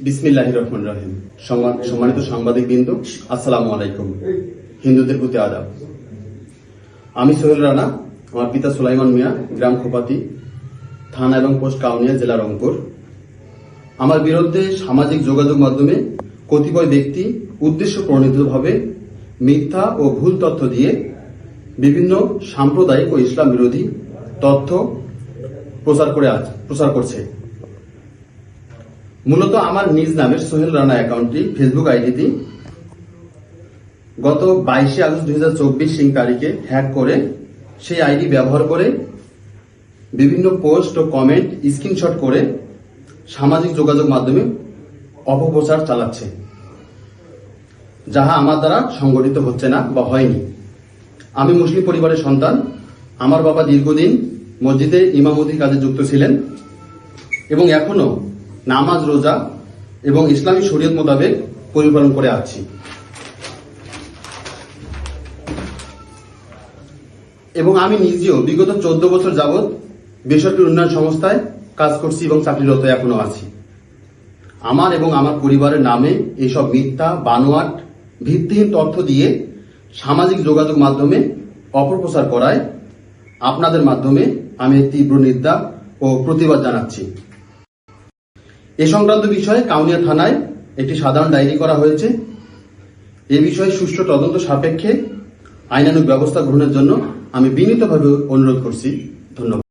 বিসমিল্লাহ রহমান রহিম। সম্মানিত সাংবাদিক বিন্দু আলাইকুম। হিন্দুদের প্রতি আদাব। আমি সোহেল রানা, আমার পিতা সুলাইমান মিয়া, গ্রাম খোপাতি, থানা এবং পোস্ট কাউনিয়া, জেলা রংপুর। আমার বিরুদ্ধে সামাজিক যোগাযোগ মাধ্যমে কতিপয় ব্যক্তি উদ্দেশ্য প্রণীতভাবে মিথ্যা ও ভুল তথ্য দিয়ে বিভিন্ন সাম্প্রদায়িক ও ইসলাম বিরোধী তথ্য প্রচার করে আজ প্রচার করছে। মূলত আমার নিজ নামের সোহেল রানা অ্যাকাউন্টটি, ফেসবুক আইডিটি গত বাইশে আগস্ট দুই হাজার চব্বিশ সিং তারিখে হ্যাক করে সেই আইডি ব্যবহার করে বিভিন্ন পোস্ট ও কমেন্ট স্ক্রিনশট করে সামাজিক যোগাযোগ মাধ্যমে অপপ্রচার চালাচ্ছে, যাহা আমার দ্বারা সংগঠিত হচ্ছে না বা হয়নি। আমি মুসলিম পরিবারের সন্তান, আমার বাবা দীর্ঘদিন মসজিদে ইমামতির কাজে যুক্ত ছিলেন এবং এখনও নামাজ, রোজা এবং ইসলামী শরীয়ত মোতাবেক পরিপালন করে আসছি। এবং আমি নিজেও বিগত চোদ্দ বছর যাবৎ বেসরকারি উন্নয়ন সংস্থায় কাজ করছি এবং চাকরিরত এখনও আছি। আমার এবং আমার পরিবারের নামে এইসব মিথ্যা, বানোয়াট, ভিত্তিহীন তথ্য দিয়ে সামাজিক যোগাযোগ মাধ্যমে অপপ্রচার করায় আপনাদের মাধ্যমে আমি তীব্র নিন্দা ও প্রতিবাদ জানাচ্ছি। এ সংক্রান্ত বিষয়ে কাউনিয়া থানায় একটি সাধারণ ডায়েরি করা হয়েছে। এ বিষয়ে সুষ্ঠু তদন্ত সাপেক্ষে আইনানুক ব্যবস্থা গ্রহণের জন্য আমি বিনীতভাবে অনুরোধ করছি। ধন্যবাদ।